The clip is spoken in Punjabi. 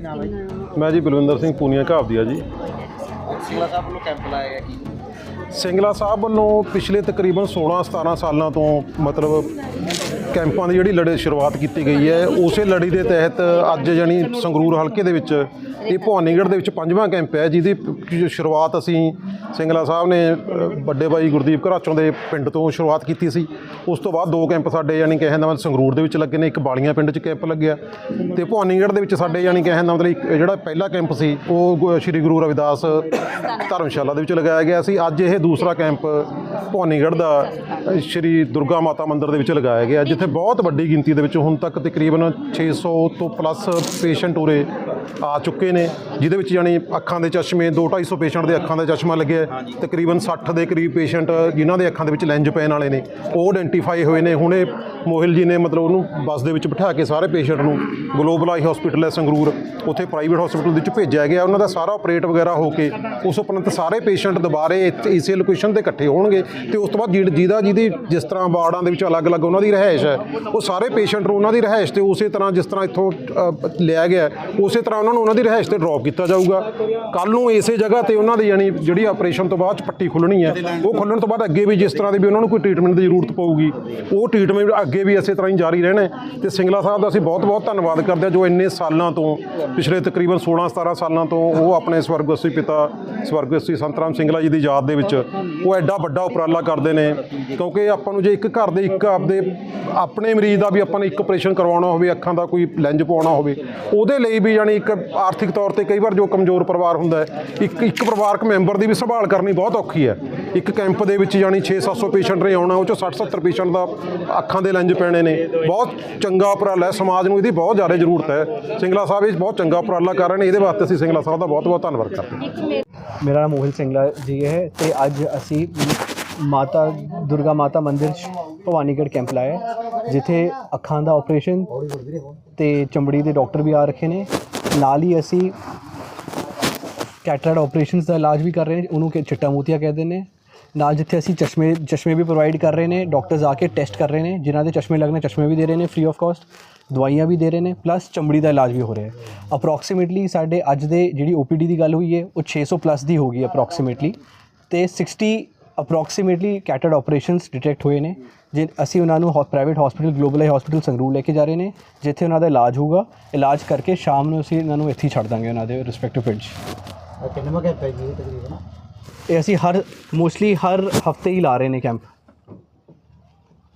ਮੈਂ ਜੀ ਬਲਵਿੰਦਰ ਸਿੰਘ ਪੂਨੀਆ ਘਾਬਦੀਆ ਜੀ। ਸਿੰਗਲਾ ਸਾਹਿਬ ਵੱਲੋਂ ਕੈਂਪ ਲਾਇਆ ਗਿਆ ਕੀ? ਸਿੰਗਲਾ ਸਾਹਿਬ ਵੱਲੋਂ ਪਿਛਲੇ ਤਕਰੀਬਨ 16 17 ਸਾਲਾਂ ਤੋਂ ਮਤਲਬ ਕੈਂਪਾਂ ਦੀ ਜਿਹੜੀ ਲੜੇ ਸ਼ੁਰੂਆਤ ਕੀਤੀ ਗਈ ਹੈ, ਉਸੇ ਲੜੀ ਦੇ ਤਹਿਤ ਅੱਜ ਜਾਨੀ ਸੰਗਰੂਰ ਹਲਕੇ ਦੇ ਵਿੱਚ, ਇਹ ਭਵਾਨੀਗੜ੍ਹ ਦੇ ਵਿੱਚ ਪੰਜਵਾਂ ਕੈਂਪ ਹੈ, ਜਿਹਦੀ ਸ਼ੁਰੂਆਤ ਅਸੀਂ ਸਿੰਗਲਾ ਸਾਹਿਬ ਨੇ ਵੱਡੇ ਬਾਈ ਗੁਰਦੀਪ ਘਰਾਚੋਂ ਦੇ ਪਿੰਡ ਤੋਂ ਸ਼ੁਰੂਆਤ ਕੀਤੀ ਸੀ। ਉਸ ਤੋਂ ਬਾਅਦ ਦੋ ਕੈਂਪ ਸਾਡੇ ਯਾਨੀ ਕਹਿਣ ਦਾ ਮਤਲਬ ਸੰਗਰੂਰ ਦੇ ਵਿੱਚ ਲੱਗੇ ਨੇ, ਇੱਕ ਬਾਲੀਆਂ ਪਿੰਡ 'ਚ ਕੈਂਪ ਲੱਗਿਆ ਤੇ ਭਵਾਨੀਗੜ੍ਹ ਦੇ ਵਿੱਚ ਸਾਡੇ ਯਾਨੀ ਕਹਿਣ ਦਾ ਮਤਲਬ ਇੱਕ ਜਿਹੜਾ ਪਹਿਲਾ ਕੈਂਪ ਸੀ, ਉਹ ਗੁ- ਸ਼੍ਰੀ ਗੁਰੂ ਰਵਿਦਾਸ ਧਰਮਸ਼ਾਲਾ ਦੇ ਵਿੱਚ ਲਗਾਇਆ ਗਿਆ ਸੀ। ਅੱਜ ਇਹ ਦੂਸਰਾ ਕੈਂਪ ਭਵਾਨੀਗੜ੍ਹ ਦਾ ਸ਼੍ਰੀ ਦੁਰਗਾ ਮਾਤਾ ਮੰਦਿਰ ਦੇ ਵਿੱਚ ਲਗਾਇਆ ਗਿਆ, ਜਿੱਥੇ ਬਹੁਤ ਵੱਡੀ ਗਿਣਤੀ ਦੇ ਵਿੱਚ ਹੁਣ ਤੱਕ ਤਕਰੀਬਨ 600 ਤੋਂ ਪਲੱਸ ਪੇਸ਼ੈਂਟ ਉਰੇ ਆ ਚੁੱਕੇ ਨੇ ਜਿਹਦੇ ਵਿੱਚ ਜਾਨੀ ਅੱਖਾਂ ਦੇ ਚਸ਼ਮੇ 2-250 ਪੇਸ਼ੈਂਟ ਦੇ ਅੱਖਾਂ ਦਾ ਚਸ਼ਮਾ ਲੱਗਿਆ ਤਕਰੀਬਨ 60 ਦੇ ਕਰੀਬ ਪੇਸ਼ੈਂਟ ਜਿਨ੍ਹਾਂ ਦੇ ਅੱਖਾਂ ਦੇ ਵਿੱਚ ਲੈਂਜ ਪੈਣ ਵਾਲੇ ਨੇ ਉਹ ਆਇਡੈਂਟੀਫਾਈ ਹੋਏ ਨੇ। ਹੁਣੇ ਮੋਹਿਲ ਜੀ ਨੇ ਮਤਲਬ ਉਹਨੂੰ ਬੱਸ ਦੇ ਵਿੱਚ ਬਿਠਾ ਕੇ ਸਾਰੇ ਪੇਸ਼ੈਂਟ ਨੂੰ ਗਲੋਬਲ ਆਈ ਹਸਪੀਟਲ ਹੈ ਸੰਗਰੂਰ ਉੱਥੇ ਪ੍ਰਾਈਵੇਟ ਹਸਪੀਟਲ ਵਿੱਚ ਭੇਜਿਆ ਗਿਆ। ਉਹਨਾਂ ਦਾ ਸਾਰਾ ਆਪਰੇਟ ਵਗੈਰਾ ਹੋ ਕੇ ਉਸ ਉਪਰੰਤ ਸਾਰੇ ਪੇਸ਼ੈਂਟ ਦੁਬਾਰੇ ਇਸੇ ਲੋਕੇਸ਼ਨ ਤੇ ਇਕੱਠੇ ਹੋਣਗੇ ਤੇ ਉਸ ਤੋਂ ਬਾਅਦ ਜਿਹਦਾ ਜਿਹਦੀ ਜਿਸ ਤਰ੍ਹਾਂ ਵਾਰਡਾਂ ਦੇ ਵਿੱਚ ਅਲੱਗ-ਅਲੱਗ ਉਹਨਾਂ ਦੀ ਰਹਿائش ਹੈ। ਉਹ ਸਾਰੇ ਪੇਸ਼ੈਂਟ ਨੂੰ ਉਹਨਾਂ ਦੀ ਰਹਿائش ਤੇ ਉਸੇ ਤਰ੍ਹਾਂ ਜਿਸ ਤਰ੍ਹਾਂ ਇੱਥੋਂ ਅ, ਲਿਆ ਗਿਆ ਉਸੇ ਤਰ੍ਹਾਂ ਉਹਨਾਂ ਨੂੰ ਉਹਨਾਂ ਦੀ ਰਹਿائش ਤੇ ਡ੍ਰੌਪ ਕੀਤਾ ਜਾਊਗਾ। ਕੱਲ ਨੂੰ ਇਸੇ ਜਗ੍ਹਾ ਤੇ ਉਹਨਾਂ ਦੀ ਯਾਨੀ ਜਿਹੜੀ ਆਪਰੇਸ਼ਨ ਤੋਂ ਬਾਅਦ 'ਚ ਪੱਟੀ ਖੁੱਲਣੀ ਹੈ ਉਹ ਖੁੱਲਣ ਤੋਂ ਬਾਅਦ ਅੱਗੇ ਵੀ ਜਿਸ ਤਰ੍ਹਾਂ ਦੀ ਵੀ ਉਹਨਾਂ ਨੂੰ ਕੋਈ ਟ੍ਰੀਟਮੈਂਟ ਦੀ ਜ਼ਰੂਰਤ ਪਊਗੀ ਉਹ ਟ੍ਰੀਟਮੈਂਟ ਅੱਗੇ ਵੀ ਇਸੇ ਤਰ੍ਹਾਂ ਹੀ ਜਾਰੀ ਰਹਿਣਾ ਹੈ। ਤੇ ਸਿੰਗਲਾ ਸਾਹਿਬ ਦਾ ਅਸੀਂ ਬਹੁਤ-ਬਹੁਤ ਧੰਨਵਾਦ ਕਰਦੇ ਹਾਂ ਜੋ ਇੰਨੇ ਸਾਲਾਂ ਤੋਂ ਪਿਛਲੇ ਤਕਰੀਬਨ 16-17 ਸਾਲਾਂ ਤੋਂ ਉਹ ਆਪਣੇ ਸਵਰਗਸਤੀ ਪਿਤਾ ਸਵਰਗਸਤੀ ਸੰਤ ਰਾਮ ਸਿੰਗਲਾ ਜੀ ਦੀ ਯਾਦ ਦੇ ਵਿੱਚ ਉਹ ਐਡਾ ਵੱਡਾ ਉਪਰਾਲਾ ਕਰਦੇ ਨੇ। ਕਿਉਂਕਿ ਆਪਾਂ ਨੂੰ ਜੇ ਇੱਕ ਘਰ ਦੇ ਇੱਕ ਆਪਦੇ ਆਪਣੇ ਮਰੀਜ਼ ਦਾ ਵੀ ਆਪਾਂ ਨੇ ਇੱਕ ਆਪਰੇਸ਼ਨ ਕਰਵਾਉਣਾ ਹੋਵੇ, ਅੱਖਾਂ ਦਾ ਕੋਈ ਲੈਂਜ ਪਵਾਉਣਾ ਹੋਵੇ, ਉਹਦੇ ਲਈ ਵੀ ਯਾਨੀ ਇੱਕ ਆਰਥਿਕ ਤੌਰ ਤੇ ਕਈ ਵਾਰ ਜੋ ਕਮਜ਼ੋਰ ਪਰਿਵਾਰ ਹੁੰਦਾ ਹੈ, ਇੱਕ ਇੱਕ ਪਰਿਵਾਰਕ ਮੈਂਬਰ ਦੀ ਵੀ ਸੰਭਾਲ ਕਰਨੀ ਬਹੁਤ ਔਖੀ ਹੈ। ਇੱਕ ਕੈਂਪ ਦੇ ਵਿੱਚ ਯਾਨੀ 6-700 ਪੇਸ਼ੈਂਟ ਨੇ ਆਉਣਾ, ਉਹ ਚੋਂ 60-70 ਪੇਸ਼ੈਂਟ ਦਾ ਅੱਖਾਂ ਦੇ ਲੈਂਜ ਪੈਣੇ ਨੇ। ਬਹੁਤ ਚੰਗਾ ਉਪਰਾਲਾ ਹੈ, ਸਮਾਜ ਨੂੰ ਇਹਦੀ ਬਹੁਤ ਜ਼ਿਆਦਾ ਜ਼ਰੂਰਤ ਹੈ। ਸਿੰਗਲਾ ਸਾਹਿਬ ਇਹ ਬਹੁਤ ਚੰਗਾ ਉਪਰਾਲਾ ਕਰ ਰਹੇ ਨੇ, ਇਹਦੇ ਵਾਸਤੇ ਅਸੀਂ ਸਿੰਗਲਾ ਸਾਹਿਬ ਦਾ ਬਹੁਤ ਬਹੁਤ ਧੰਨਵਾਦ ਕਰਦੇ ਹਾਂ। ਮੇਰਾ ਨਾਮ ਮੋਹਿਲ ਸਿੰਗਲਾ ਜੀ ਹੈ ਤੇ ਅੱਜ ਅਸੀਂ ਮਾਤਾ, ਦੁਰਗਾ ਮਾਤਾ ਮੰਦਿਰ 'ਚ ਭਵਾਨੀਗੜ੍ਹ ਕੈਂਪ ਲਾਇਆ ਜਿੱਥੇ ਅੱਖਾਂ ਦਾ ਆਪਰੇਸ਼ਨ ਤੇ ਚਮੜੀ ਦੇ ਡਾਕਟਰ ਵੀ ਆ ਰੱਖੇ ਨੇ। ਨਾਲ ਹੀ ਅਸੀਂ ਕੈਟਰਡ ਆਪਰੇਸ਼ਨਸ ਦਾ ਇਲਾਜ ਵੀ ਕਰ ਰਹੇ ਨੇ, ਉਹਨੂੰ ਕਿ ਚਿੱਟਾ ਮੋਤੀਆ ਕਹਿੰਦੇ ਨੇ। ਨਾਲ ਜਿੱਥੇ ਅਸੀਂ ਚਸ਼ਮੇ ਚਸ਼ਮੇ ਵੀ ਪ੍ਰੋਵਾਈਡ ਕਰ ਰਹੇ ਨੇ ਡਾਕਟਰਸ ਆ ਕੇ ਟੈਸਟ ਕਰ ਰਹੇ ਨੇ, ਜਿਨ੍ਹਾਂ ਦੇ ਚਸ਼ਮੇ ਲੱਗਣੇ, ਚਸ਼ਮੇ ਵੀ ਦੇ ਰਹੇ ਨੇ ਫ੍ਰੀ ਆਫ ਕਾਸਟ ਦਵਾਈਆਂ ਵੀ ਦੇ ਰਹੇ ਨੇ ਪਲੱਸ ਚਮੜੀ ਦਾ ਇਲਾਜ ਵੀ ਹੋ ਰਿਹਾ ਹੈ। ਅਪਰੋਕਸੀਮੇਟਲੀ ਸਾਡੇ ਅੱਜ ਦੇ ਜਿਹੜੀ OPD ਦੀ ਗੱਲ ਹੋਈ ਹੈ, ਉਹ 600 ਪਲੱਸ ਦੀ ਹੋ ਗਈ ਅਪਰੋਕਸੀਮੇਟਲੀ ਤੇ 60 ਅਪਰੋਕਸੀਮੇਟਲੀ ਕੈਟਰਡ ਆਪਰੇਸ਼ਨਸ ਡਿਟੈਕਟ ਹੋਏ ਨੇ ਜੇ ਅਸੀਂ ਉਹਨਾਂ ਨੂੰ private hospital global eye hospital Sangrur ਲੈ ਕੇ ਜਾ ਰਹੇ ਨੇ ਜਿੱਥੇ ਉਹਨਾਂ ਦਾ ਇਲਾਜ ਹੋਊਗਾ। ਇਲਾਜ ਕਰਕੇ ਸ਼ਾਮ ਨੂੰ ਅਸੀਂ ਇਹਨਾਂ ਨੂੰ ਇੱਥੇ ਛੱਡ ਦਾਂਗੇ ਉਹਨਾਂ ਦੇ ਰਿਸਪੈਕਟਿਵ ਪਿੰਡ 'ਚ। ਕਿੰਨਾ ਕੈਂਪ ਹੈ ਜੀ ਤਕਰੀਬਨ? ਇਹ ਅਸੀਂ ਹਰ ਮੋਸਟਲੀ ਹਰ ਹਫ਼ਤੇ ਹੀ ਲਾ ਰਹੇ ਨੇ ਕੈਂਪ